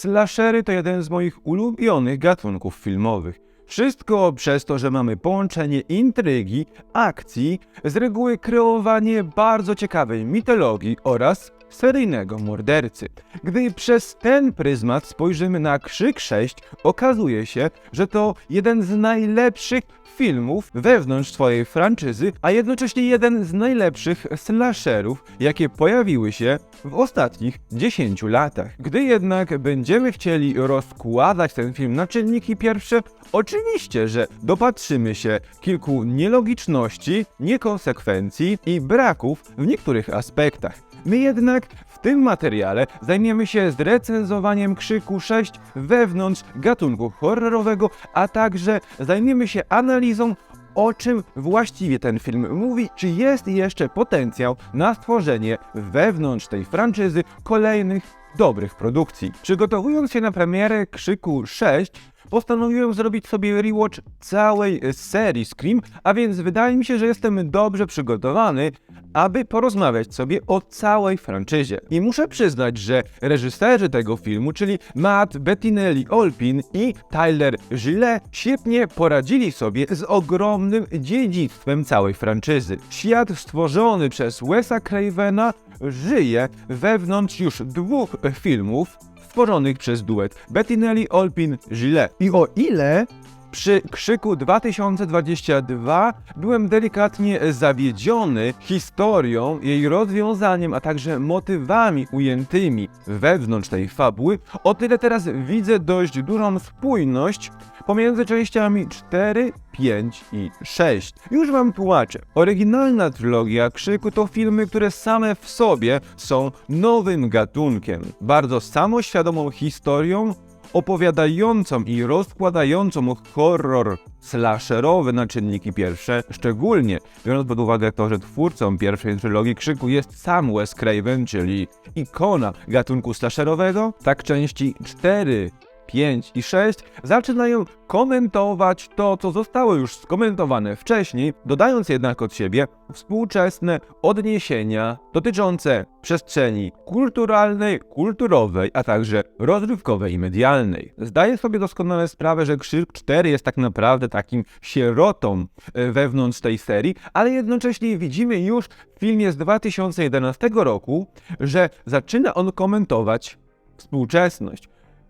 Slashery to jeden z moich ulubionych gatunków filmowych. Wszystko przez to, że mamy połączenie intrygi, akcji, z reguły kreowanie bardzo ciekawej mitologii oraz seryjnego mordercy. Gdy przez ten pryzmat spojrzymy na Krzyk 6, okazuje się, że to jeden z najlepszych filmów wewnątrz swojej franczyzy, a jednocześnie jeden z najlepszych slasherów, jakie pojawiły się w ostatnich 10 latach. Gdy jednak będziemy chcieli rozkładać ten film na czynniki pierwsze, oczywiście, że dopatrzymy się kilku nielogiczności, niekonsekwencji i braków w niektórych aspektach. My jednak w tym materiale zajmiemy się zrecenzowaniem Krzyku 6 wewnątrz gatunku horrorowego, a także zajmiemy się analizą o czym właściwie ten film mówi, czy jest jeszcze potencjał na stworzenie wewnątrz tej franczyzy kolejnych dobrych produkcji. Przygotowując się na premierę Krzyku 6, postanowiłem zrobić sobie rewatch całej serii Scream, a więc wydaje mi się, że jestem dobrze przygotowany, aby porozmawiać sobie o całej franczyzie. I muszę przyznać, że reżyserzy tego filmu, czyli Matt Bettinelli-Olpin i Tyler Gillet, świetnie poradzili sobie z ogromnym dziedzictwem całej franczyzy. Świat stworzony przez Wesa Cravena żyje wewnątrz już dwóch filmów, stworzonych przez duet Bettinelli, Olpin, Gillet. I o ile przy krzyku 2022 byłem delikatnie zawiedziony historią, jej rozwiązaniem, a także motywami ujętymi wewnątrz tej fabuły, o tyle teraz widzę dość dużą spójność pomiędzy częściami 4, 5 i 6. Już wam tłumaczę. Oryginalna trylogia Krzyku to filmy, które same w sobie są nowym gatunkiem, bardzo samoświadomą historią, opowiadającą i rozkładającą horror slasherowy na czynniki pierwsze, szczególnie biorąc pod uwagę to, że twórcą pierwszej trylogii Krzyku jest sam Wes Craven, czyli ikona gatunku slasherowego, tak części 4, 5 i 6 zaczynają komentować to, co zostało już skomentowane wcześniej, dodając jednak od siebie współczesne odniesienia dotyczące przestrzeni kulturalnej, kulturowej, a także rozrywkowej i medialnej. Zdaję sobie doskonale sprawę, że Krzyk 4 jest tak naprawdę takim sierotą e, wewnątrz tej serii, ale jednocześnie widzimy już w filmie z 2011 roku, że zaczyna on komentować współczesność.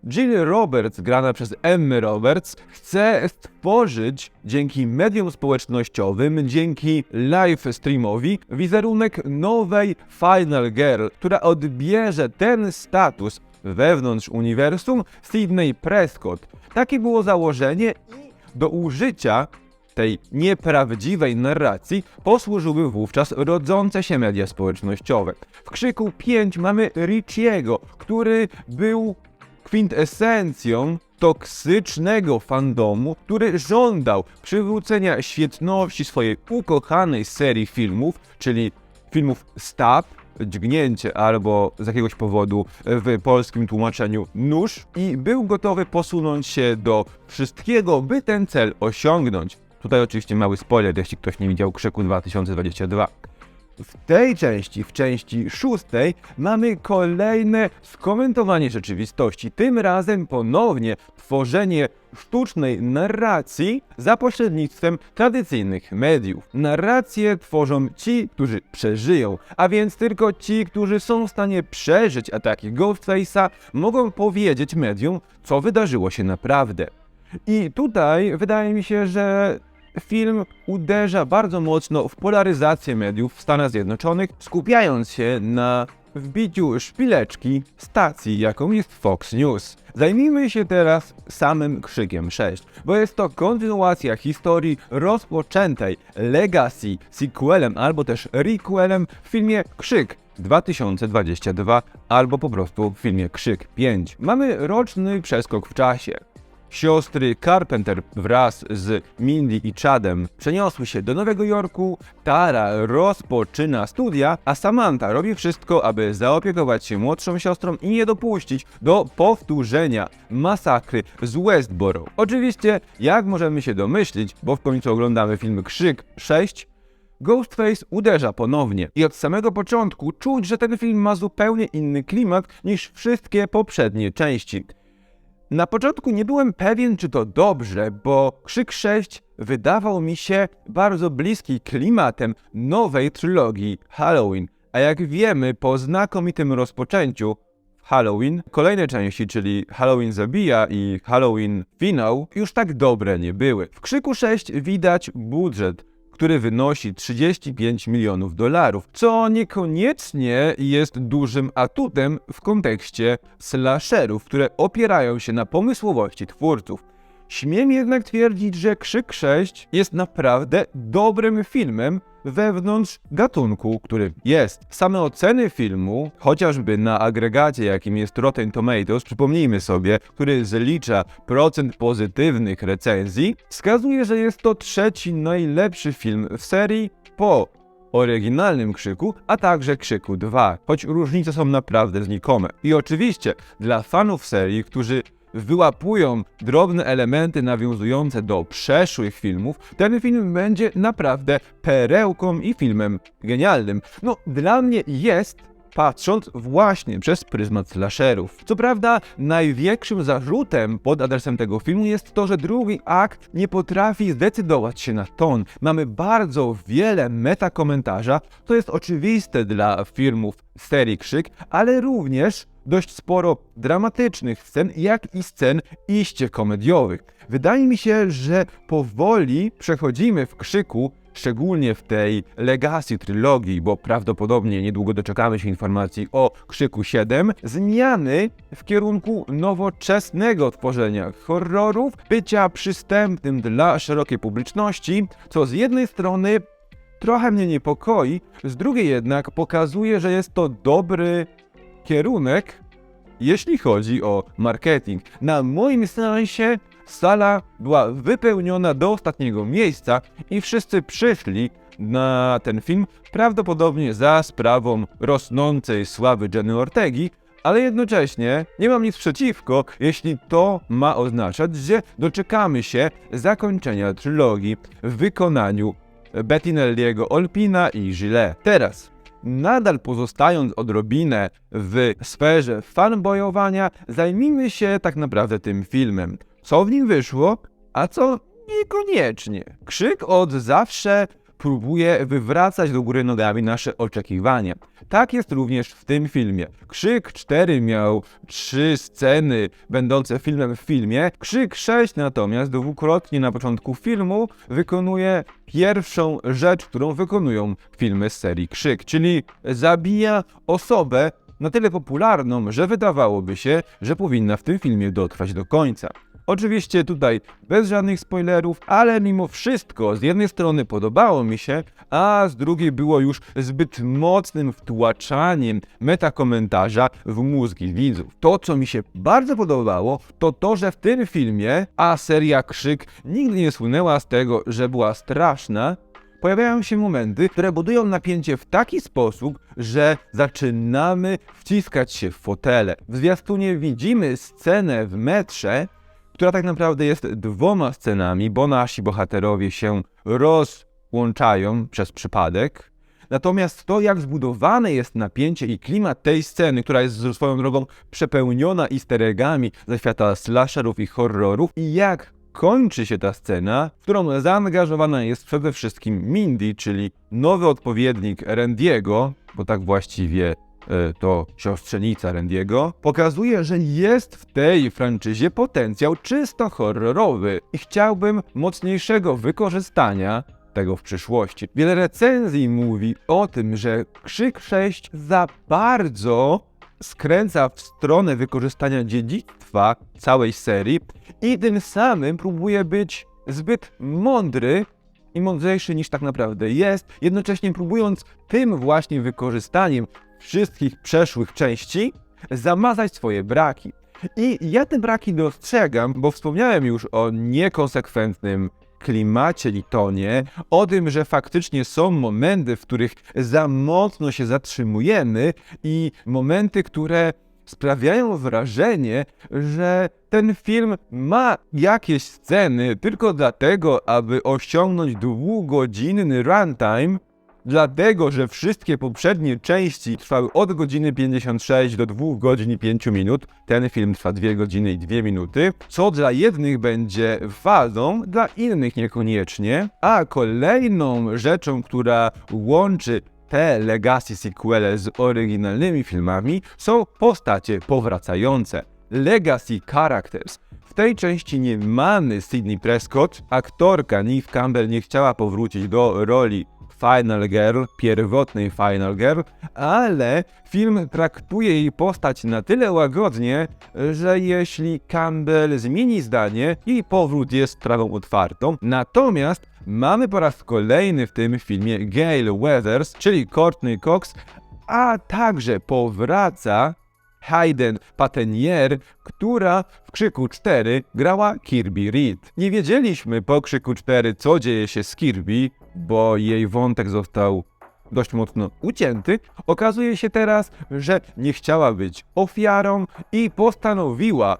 Jill Roberts, grana przez Emmy Roberts, chce stworzyć dzięki mediom społecznościowym, dzięki live streamowi, wizerunek nowej Final Girl, która odbierze ten status wewnątrz uniwersum Sydney Prescott. Takie było założenie i do użycia tej nieprawdziwej narracji posłużyły wówczas rodzące się media społecznościowe. W krzyku 5 mamy Richiego, który był kwintesencją toksycznego fandomu, który żądał przywrócenia świetności swojej ukochanej serii filmów, czyli filmów Stab, dźgnięcie albo z jakiegoś powodu w polskim tłumaczeniu nóż i był gotowy posunąć się do wszystkiego, by ten cel osiągnąć. Tutaj oczywiście mały spoiler, jeśli ktoś nie widział Krzyku 2022. W tej części, w części szóstej, mamy kolejne skomentowanie rzeczywistości. Tym razem ponownie tworzenie sztucznej narracji za pośrednictwem tradycyjnych mediów. Narracje tworzą ci, którzy przeżyją, a więc tylko ci, którzy są w stanie przeżyć ataki Ghostface'a, mogą powiedzieć medium, co wydarzyło się naprawdę. I tutaj wydaje mi się, że film uderza bardzo mocno w polaryzację mediów w Stanach Zjednoczonych, skupiając się na wbiciu szpileczki stacji, jaką jest Fox News. Zajmijmy się teraz samym Krzykiem 6, bo jest to kontynuacja historii rozpoczętej Legacy sequelem albo też requelem w filmie Krzyk 2022 albo po prostu w filmie Krzyk 5. Mamy roczny przeskok w czasie. Siostry Carpenter wraz z Mindy i Chadem przeniosły się do Nowego Jorku, Tara rozpoczyna studia, a Samantha robi wszystko, aby zaopiekować się młodszą siostrą i nie dopuścić do powtórzenia masakry z Westboro. Oczywiście, jak możemy się domyślić, bo w końcu oglądamy film Krzyk 6, Ghostface uderza ponownie i od samego początku czuć, że ten film ma zupełnie inny klimat niż wszystkie poprzednie części. Na początku nie byłem pewien, czy to dobrze, bo Krzyk 6 wydawał mi się bardzo bliski klimatem nowej trylogii Halloween. A jak wiemy, po znakomitym rozpoczęciu Halloween, kolejne części, czyli Halloween Zabija i Halloween Finał, już tak dobre nie były. W Krzyku 6 widać budżet, który wynosi 35 milionów dolarów, co niekoniecznie jest dużym atutem w kontekście slasherów, które opierają się na pomysłowości twórców. Śmiem jednak twierdzić, że Krzyk 6 jest naprawdę dobrym filmem wewnątrz gatunku, który jest. Same oceny filmu, chociażby na agregacie, jakim jest Rotten Tomatoes, przypomnijmy sobie, który zlicza procent pozytywnych recenzji, wskazuje, że jest to trzeci najlepszy film w serii po oryginalnym Krzyku, a także Krzyku 2, choć różnice są naprawdę znikome. I oczywiście dla fanów serii, którzy wyłapują drobne elementy nawiązujące do przeszłych filmów, ten film będzie naprawdę perełką i filmem genialnym. No, dla mnie jest, patrząc właśnie przez pryzmat slasherów. Co prawda, największym zarzutem pod adresem tego filmu jest to, że drugi akt nie potrafi zdecydować się na ton. Mamy bardzo wiele metakomentarza, to jest oczywiste dla filmów serii Krzyk, ale również dość sporo dramatycznych scen, jak i scen iście komediowych. Wydaje mi się, że powoli przechodzimy w krzyku, szczególnie w tej Legacy trylogii, bo prawdopodobnie niedługo doczekamy się informacji o krzyku 7, zmiany w kierunku nowoczesnego tworzenia horrorów, bycia przystępnym dla szerokiej publiczności, co z jednej strony trochę mnie niepokoi, z drugiej jednak pokazuje, że jest to dobry kierunek, jeśli chodzi o marketing. Na moim seansie sala była wypełniona do ostatniego miejsca i wszyscy przyszli na ten film prawdopodobnie za sprawą rosnącej sławy Jenny Ortegi, ale jednocześnie nie mam nic przeciwko, jeśli to ma oznaczać, że doczekamy się zakończenia trylogii w wykonaniu Bettinelliego Olpina i Gillet. Teraz nadal pozostając odrobinę w sferze fanboyowania, zajmijmy się tak naprawdę tym filmem. Co w nim wyszło, a co niekoniecznie. Krzyk od zawsze próbuje wywracać do góry nogami nasze oczekiwania. Tak jest również w tym filmie. Krzyk 4 miał trzy sceny będące filmem w filmie. Krzyk 6 natomiast dwukrotnie na początku filmu wykonuje pierwszą rzecz, którą wykonują filmy z serii Krzyk, czyli zabija osobę na tyle popularną, że wydawałoby się, że powinna w tym filmie dotrwać do końca. Oczywiście tutaj bez żadnych spoilerów, ale mimo wszystko z jednej strony podobało mi się, a z drugiej było już zbyt mocnym wtłaczaniem metakomentarza w mózgi widzów. To, co mi się bardzo podobało, to to, że w tym filmie, a seria Krzyk nigdy nie słynęła z tego, że była straszna, pojawiają się momenty, które budują napięcie w taki sposób, że zaczynamy wciskać się w fotele. W zwiastunie widzimy scenę w metrze, która tak naprawdę jest dwoma scenami, bo nasi bohaterowie się rozłączają przez przypadek. Natomiast to, jak zbudowane jest napięcie i klimat tej sceny, która jest swoją drogą przepełniona easter eggami ze świata slasherów i horrorów, i jak kończy się ta scena, w którą zaangażowana jest przede wszystkim Mindy, czyli nowy odpowiednik Randiego, bo tak właściwie to siostrzenica Randiego, pokazuje, że jest w tej franczyzie potencjał czysto horrorowy i chciałbym mocniejszego wykorzystania tego w przyszłości. Wiele recenzji mówi o tym, że Krzyk 6 za bardzo skręca w stronę wykorzystania dziedzictwa całej serii i tym samym próbuje być zbyt mądry i mądrzejszy niż tak naprawdę jest, jednocześnie próbując tym właśnie wykorzystaniem wszystkich przeszłych części zamazać swoje braki. I ja te braki dostrzegam, bo wspomniałem już o niekonsekwentnym klimacie i tonie, o tym, że faktycznie są momenty, w których za mocno się zatrzymujemy i momenty, które sprawiają wrażenie, że ten film ma jakieś sceny tylko dlatego, aby osiągnąć dwugodzinny runtime, dlatego że wszystkie poprzednie części trwały od godziny 56 do 2 godzin i 5 minut. Ten film trwa 2 godziny i 2 minuty, co dla jednych będzie wadą, dla innych niekoniecznie. A kolejną rzeczą, która łączy te legacy sequele z oryginalnymi filmami są postacie powracające. Legacy Characters. W tej części nie mamy Sydney Prescott. Aktorka Neve Campbell nie chciała powrócić do roli Final Girl, pierwotnej Final Girl, ale film traktuje jej postać na tyle łagodnie, że jeśli Campbell zmieni zdanie, jej powrót jest sprawą otwartą. Natomiast mamy po raz kolejny w tym filmie Gail Weathers, czyli Courtney Cox, a także powraca Hayden Patenier, która w Krzyku 4 grała Kirby Reed. Nie wiedzieliśmy po Krzyku 4, co dzieje się z Kirby, bo jej wątek został dość mocno ucięty. Okazuje się teraz, że nie chciała być ofiarą i postanowiła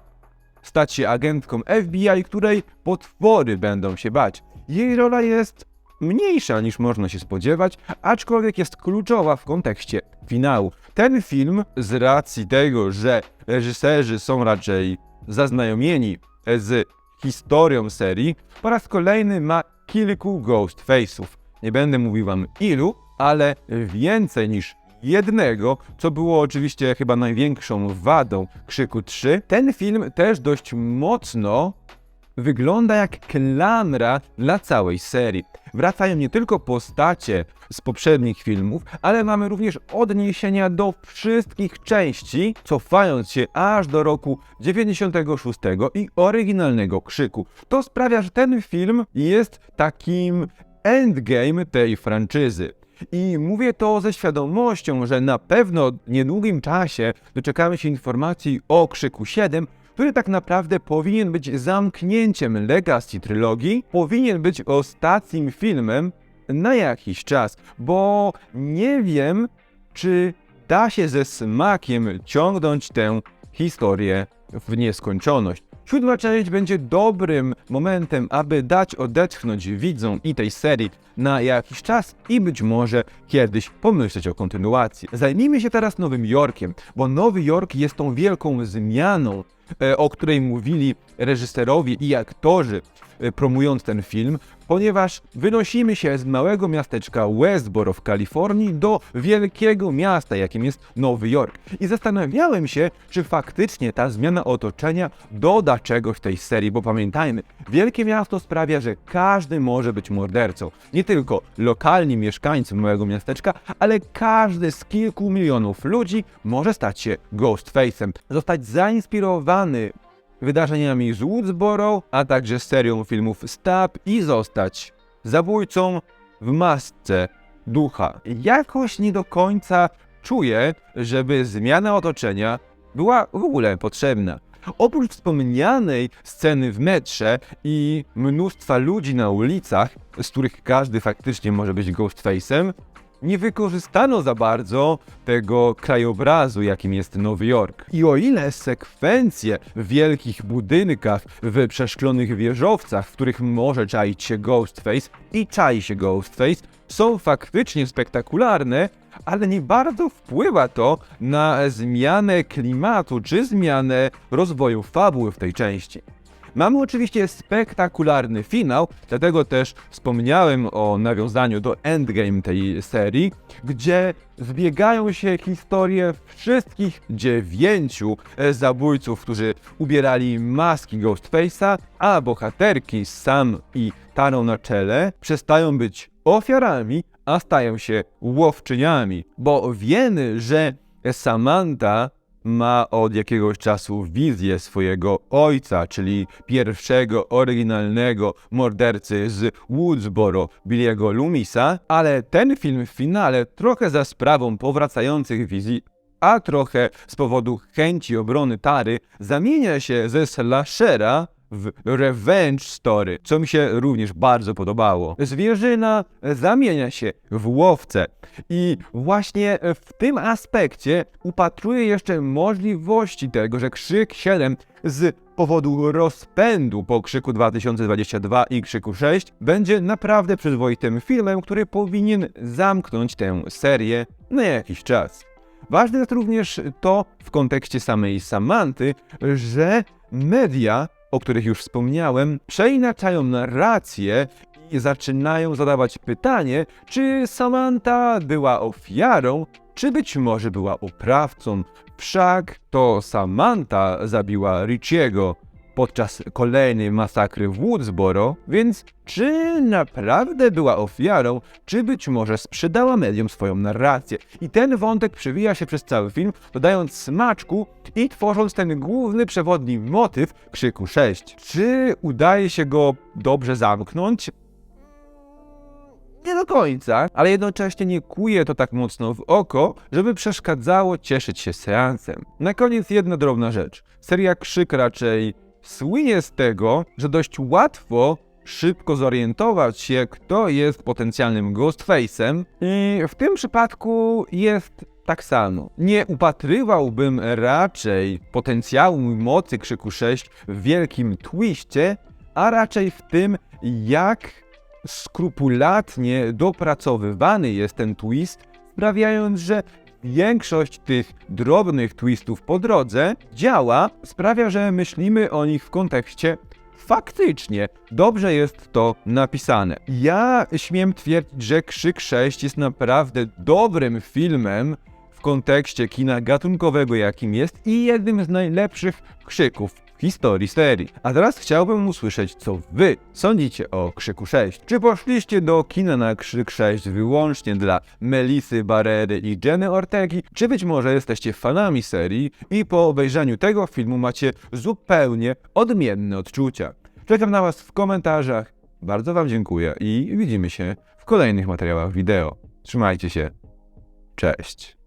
stać się agentką FBI, której potwory będą się bać. Jej rola jest mniejsza niż można się spodziewać, aczkolwiek jest kluczowa w kontekście finału. Ten film, z racji tego, że reżyserzy są raczej zaznajomieni z historią serii, po raz kolejny ma kilku Ghostface'ów. Nie będę mówił wam ilu, ale więcej niż jednego, co było oczywiście chyba największą wadą Krzyku 3. Ten film też dość mocno wygląda jak klamra dla całej serii. Wracają nie tylko postacie z poprzednich filmów, ale mamy również odniesienia do wszystkich części, cofając się aż do roku 96 i oryginalnego krzyku. To sprawia, że ten film jest takim endgame tej franczyzy. I mówię to ze świadomością, że na pewno w niedługim czasie doczekamy się informacji o Krzyku 7, który tak naprawdę powinien być zamknięciem Legacy trylogii, powinien być ostatnim filmem na jakiś czas, bo nie wiem, czy da się ze smakiem ciągnąć tę historię w nieskończoność. Siódma część będzie dobrym momentem, aby dać odetchnąć widzom i tej serii na jakiś czas i być może kiedyś pomyśleć o kontynuacji. Zajmijmy się teraz Nowym Jorkiem, bo Nowy Jork jest tą wielką zmianą, e, o której mówili reżyserowie i aktorzy e, promując ten film, ponieważ wynosimy się z małego miasteczka Westboro w Kalifornii do wielkiego miasta, jakim jest Nowy Jork. I zastanawiałem się, czy faktycznie ta zmiana otoczenia doda czegoś tej serii, bo pamiętajmy, wielkie miasto sprawia, że każdy może być mordercą. Nie tylko lokalni mieszkańcy małego miasteczka, ale każdy z kilku milionów ludzi może stać się Ghostface'em, zostać zainspirowany wydarzeniami z Woodsboro, a także serią filmów Stab i zostać zabójcą w masce ducha. Jakoś nie do końca czuję, żeby zmiana otoczenia była w ogóle potrzebna. Oprócz wspomnianej sceny w metrze i mnóstwa ludzi na ulicach, z których każdy faktycznie może być Ghostface'em, nie wykorzystano za bardzo tego krajobrazu, jakim jest Nowy Jork. I o ile sekwencje w wielkich budynkach, w przeszklonych wieżowcach, w których może czaić się Ghostface i czai się Ghostface, są faktycznie spektakularne, ale nie bardzo wpływa to na zmianę klimatu czy zmianę rozwoju fabuły w tej części. Mamy oczywiście spektakularny finał, dlatego też wspomniałem o nawiązaniu do endgame tej serii, gdzie zbiegają się historie wszystkich dziewięciu e, zabójców, którzy ubierali maski Ghostface'a, a bohaterki Sam i Taro na czele przestają być ofiarami, a stają się łowczyniami, bo wiemy, że Samantha ma od jakiegoś czasu wizję swojego ojca, czyli pierwszego oryginalnego mordercy z Woodsboro, Billy'ego Lumisa, ale ten film w finale trochę za sprawą powracających wizji a trochę z powodu chęci obrony Tary zamienia się ze slashera w Revenge Story, co mi się również bardzo podobało. Zwierzyna zamienia się w łowcę i właśnie w tym aspekcie upatruję jeszcze możliwości tego, że Krzyk 7 z powodu rozpędu po Krzyku 2022 i Krzyku 6 będzie naprawdę przyzwoitym filmem, który powinien zamknąć tę serię na jakiś czas. Ważne jest również to w kontekście samej Samanty, że media, o których już wspomniałem, przeinaczają narrację i zaczynają zadawać pytanie, czy Samantha była ofiarą, czy być może była oprawcą. Wszak to Samantha zabiła Richiego podczas kolejnej masakry w Woodsboro, więc czy naprawdę była ofiarą, czy być może sprzedała mediom swoją narrację. I ten wątek przewija się przez cały film, dodając smaczku i tworząc ten główny przewodni motyw Krzyku 6. Czy udaje się go dobrze zamknąć? Nie do końca, ale jednocześnie nie kuje to tak mocno w oko, żeby przeszkadzało cieszyć się seansem. Na koniec jedna drobna rzecz. Seria Krzyk raczej słynie z tego, że dość łatwo szybko zorientować się, kto jest potencjalnym Ghostface'em i w tym przypadku jest tak samo. Nie upatrywałbym raczej potencjału mocy Krzyku 6 w wielkim twiście, a raczej w tym, jak skrupulatnie dopracowywany jest ten twist, sprawiając, że większość tych drobnych twistów po drodze działa, sprawia, że myślimy o nich w kontekście faktycznie dobrze jest to napisane. Ja śmiem twierdzić, że Krzyk 6 jest naprawdę dobrym filmem w kontekście kina gatunkowego, jakim jest i jednym z najlepszych krzyków historii serii. A teraz chciałbym usłyszeć, co wy sądzicie o Krzyku 6. Czy poszliście do kina na Krzyk 6 wyłącznie dla Melisy Barrery i Jenny Ortegi, czy być może jesteście fanami serii i po obejrzeniu tego filmu macie zupełnie odmienne odczucia? Czekam na was w komentarzach. Bardzo wam dziękuję i widzimy się w kolejnych materiałach wideo. Trzymajcie się. Cześć.